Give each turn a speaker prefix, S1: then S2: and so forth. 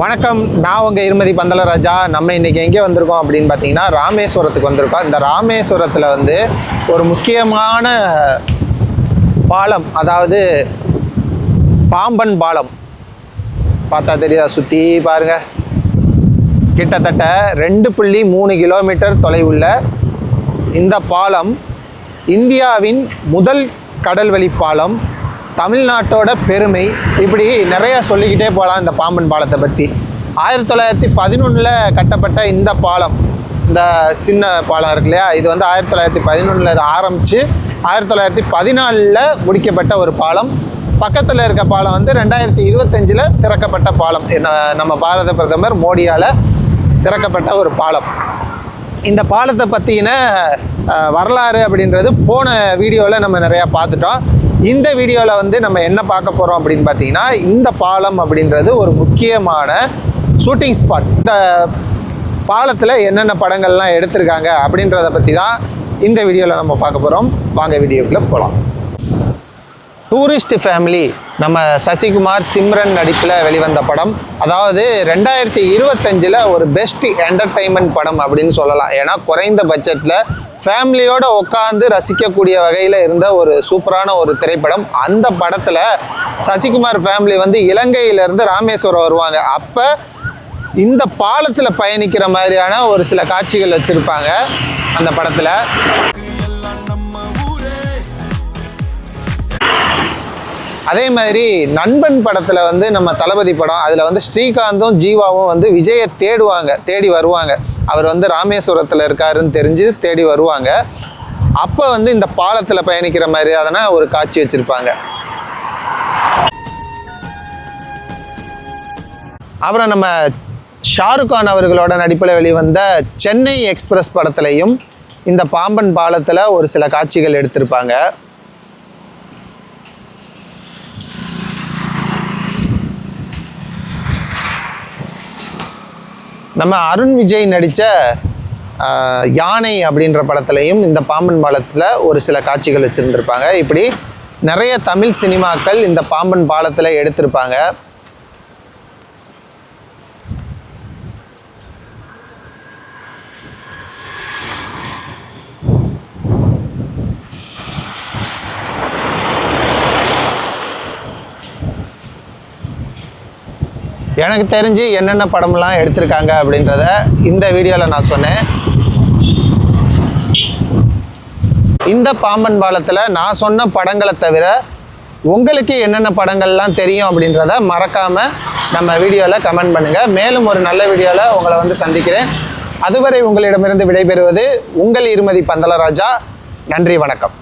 S1: வணக்கம். நான் உங்கள் இருமதி பந்தலராஜா நம்ம இன்றைக்கி எங்கே வந்திருக்கோம் அப்படின்னு பார்த்தீங்கன்னா ராமேஸ்வரத்துக்கு வந்திருக்கோம். இந்த ராமேஸ்வரத்தில் வந்து ஒரு முக்கியமான பாலம் அதாவது பாம்பன் பாலம். பார்த்தா தெரியுதா? சுற்றி பாருங்கள் கிட்டத்தட்ட ரெண்டு புள்ளி மூணு கிலோமீட்டர் தொலைவுள்ள இந்த பாலம் இந்தியாவின் முதல் கடல்வழி பாலம். தமிழ்நாட்டோட பெருமை. இப்படி நிறைய சொல்லிக்கிட்டே போகலாம் இந்த பாம்பன் பாலத்தை பற்றி ஆயிரத்தி தொள்ளாயிரத்தி பதினொன்றில் கட்டப்பட்ட இந்த பாலம் இந்த சின்ன பாலம் இருக்கு இல்லையா? இது வந்து ஆயிரத்தி தொள்ளாயிரத்தி பதினொன்றில் ஆரம்பித்து ஆயிரத்தி தொள்ளாயிரத்தி பதினாலில் முடிக்கப்பட்ட ஒரு பாலம். பக்கத்தில் இருக்க பாலம் வந்து ரெண்டாயிரத்தி இருபத்தஞ்சில் திறக்கப்பட்ட பாலம். என்ன- நம்ம பாரத பிரதமர் மோடியால் திறக்கப்பட்ட ஒரு பாலம். இந்த பாலத்தை பற்றின வரலாறு அப்படின்றது போன வீடியோவில் நம்ம நிறையா பார்த்துட்டோம். இந்த வீடியோவில் வந்து நம்ம என்ன பார்க்க போகிறோம் அப்படின்னு பார்த்தீங்கன்னா இந்த பாலம் அப்படின்றது ஒரு முக்கியமான ஷூட்டிங் ஸ்பாட் இந்த பாலத்தில் என்னென்ன படங்கள்லாம் எடுத்திருக்காங்க அப்படின்றத பற்றி தான் இந்த வீடியோவில் நம்ம பார்க்க போகிறோம் வாங்க வீடியோக்குள்ளே போகலாம் டூரிஸ்ட் ஃபேமிலி நம்ம சசிகுமார் சிம்ரன் நடிப்பில் வெளிவந்த படம். அதாவது ரெண்டாயிரத்தி இருபத்தஞ்சில் ஒரு பெஸ்ட் என்டர்டைன்மெண்ட் படம் அப்படின்னு சொல்லலாம். ஏன்னா குறைந்த பட்ஜெட்டில் ஃபேமிலியோடு உட்காந்து ரசிக்கக்கூடிய வகையில் இருந்த ஒரு சூப்பரான ஒரு திரைப்படம். அந்த படத்தில் சசிகுமார் ஃபேமிலி வந்து இலங்கையிலேருந்து ராமேஸ்வரம் வருவாங்க. அப்போ இந்த பாலத்தில் பயணிக்கிற மாதிரியான ஒரு சில காட்சிகள் வச்சுருப்பாங்க அந்த படத்தில். அதே மாதிரி நண்பன் படத்தில் வந்து நம்ம தளபதி படம் அதில் வந்து ஸ்ரீகாந்தும் ஜீவாவும் வந்து விஜயை தேடுவாங்க தேடி வருவாங்க. அவர் வந்து ராமேஸ்வரத்தில் இருக்காருன்னு தெரிஞ்சு தேடி வருவாங்க. அப்போ வந்து இந்த பாலத்தில் பயணிக்கிற மாதிரியான ஒரு காட்சி வச்சுருப்பாங்க. அப்புறம் நம்ம ஷாருக் கான் அவர்களோட நடிப்பில் வெளிவந்த சென்னை எக்ஸ்பிரஸ் படத்துலையும் இந்த பாம்பன் பாலத்தில் ஒரு சில காட்சிகள் எடுத்திருப்பாங்க. நம்ம அருண் விஜய் நடித்த யானை அப்படின்ற படத்துலையும் இந்த பாம்பன் பாலத்தில் ஒரு சில காட்சிகள் வச்சுருந்துருப்பாங்க. இப்படி நிறைய தமிழ் சினிமாக்கள் இந்த பாம்பன் பாலத்தில் எடுத்திருப்பாங்க. எனக்கு தெரிஞ்சு என்னென்ன படம்லாம் எடுத்திருக்காங்க அப்படின்றத இந்த வீடியோவில் நான் சொன்னேன். இந்த பாம்பன் பாலத்தில் நான் சொன்ன படங்களை தவிர உங்களுக்கு என்னென்ன படங்கள்லாம் தெரியும் அப்படின்றத மறக்காமல் நம்ம வீடியோவில் கமெண்ட் பண்ணுங்கள் மேலும் ஒரு நல்ல வீடியோவில் உங்களை வந்து சந்திக்கிறேன். அதுவரை உங்களிடமிருந்து விடைபெறுவது உங்கள் இருமதி பந்தலராஜா. நன்றி வணக்கம்.